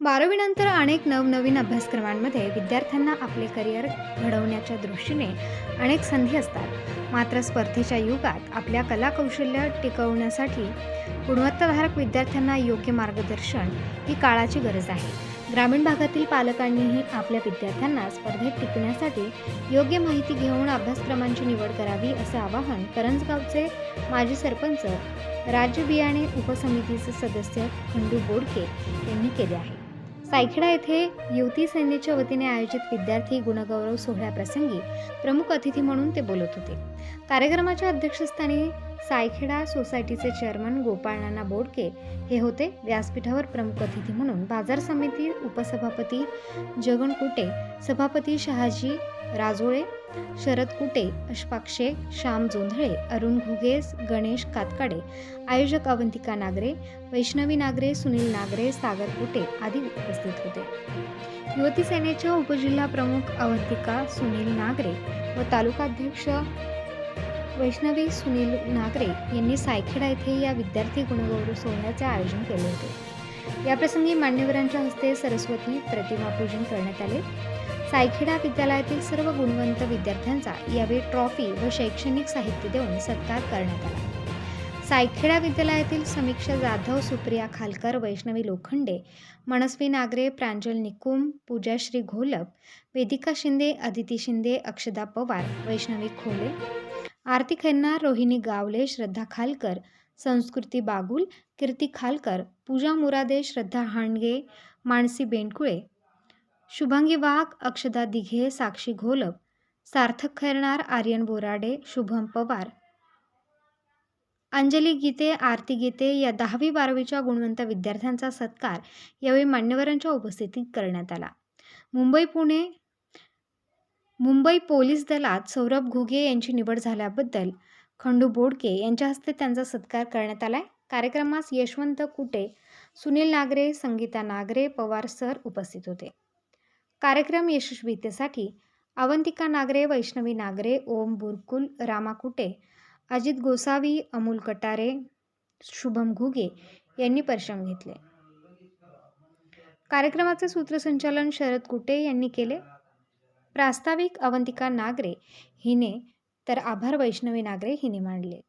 बारावीनंतर अनेक नवनवीन अभ्यासक्रमांमध्ये विद्यार्थ्यांना आपले करिअर घडवण्याच्या दृष्टीने अनेक संधी असतात. मात्र स्पर्धेच्या युगात आपल्या कलाकौशल्य टिकवण्यासाठी गुणवत्ताधारक विद्यार्थ्यांना योग्य मार्गदर्शन ही काळाची गरज आहे. ग्रामीण भागातील पालकांनीही आपल्या विद्यार्थ्यांना स्पर्धेत टिकण्यासाठी योग्य माहिती घेऊन अभ्यासक्रमांची निवड करावी असे आवाहन करंजगावचे माजी सरपंच राज्य बियाणे उपसमितीचे सदस्य खंडू बोडके यांनी केले आहे. सायखेडा येथे युवती सेनेच्या वतीने आयोजित विद्यार्थी गुणगौरव सोहळ्याप्रसंगी प्रमुख अतिथी म्हणून ते बोलत होते. कार्यक्रमाच्या अध्यक्षस्थानी सायखेडा सोसायटीचे चेअरमन गोपाळ नाना बोडके हे होते. व्यासपीठावर प्रमुख अतिथी म्हणून बाजार समिती उपसभापती जगन कुटे सभापती शहाजी राजोळे शरद कुटे अशफाक शेख श्याम जोंधळे अरुण घुगेस गणेश कातकाडे आयोजक अवंतिका नागरे वैष्णवी नागरे सुनील नागरे सागर कुटे आदी उपस्थित होते. युवती सेनेच्या उपजिल्हा प्रमुख अवंतिका सुनील नागरे व तालुकाध्यक्ष वैष्णवी सुनील नागरे यांनी सायखेडा येथे या विद्यार्थी गुणगौरव सोहळ्याचे आयोजन केले होते. याप्रसंगी मान्यवरांच्या हस्ते सरस्वती प्रतिमा पूजन करण्यात आले. सायखेडा विद्यालयातील सर्व गुणवंत विद्यार्थ्यांचा यावेळी ट्रॉफी व शैक्षणिक साहित्य देऊन सत्कार करण्यात आला. सायखेडा विद्यालयातील समीक्षा जाधव सुप्रिया खालकर वैष्णवी लोखंडे मनस्वी नागरे प्रांजल निकुम पूजाश्री घोलप वेदिका शिंदे अदिती शिंदे अक्षदा पवार वैष्णवी खोले आरती खन्ना रोहिणी गावले श्रद्धा खालकर संस्कृती बागुल कीर्ती खालकर पूजा मुरादे श्रद्धा हांडगे मानसी बेंडकुळे शुभांगी वाघ अक्षदा दिघे साक्षी घोलप सार्थक खैरणार आर्यन बोराडे शुभम पवार. अंजली गीते आरती गीते या दहावी बारावीच्या गुणवंत विद्यार्थ्यांचा सत्कार यावेळी मान्यवरांच्या उपस्थितीत करण्यात आला. मुंबई पुणे मुंबई पोलीस दलात सौरभ घुगे यांची निवड झाल्याबद्दल खंडू बोडके यांच्या हस्ते त्यांचा सत्कार करण्यात आलाय. कार्यक्रमास यशवंत कुटे सुनील नागरे संगीता नागरे पवार सर उपस्थित होते. कार्यक्रम यशस्वीतेसाठी अवंतिका नागरे वैष्णवी नागरे ओम बुरकुल रामा कुटे अजित गोसावी अमोल कटारे शुभम घुगे यांनी परिश्रम घेतले. कार्यक्रमाचे सूत्रसंचालन शरद कुटे यांनी केले. प्रास्ताविक अवंतिका नागरे हिने तर आभार वैष्णवी नागरे हिने मांडले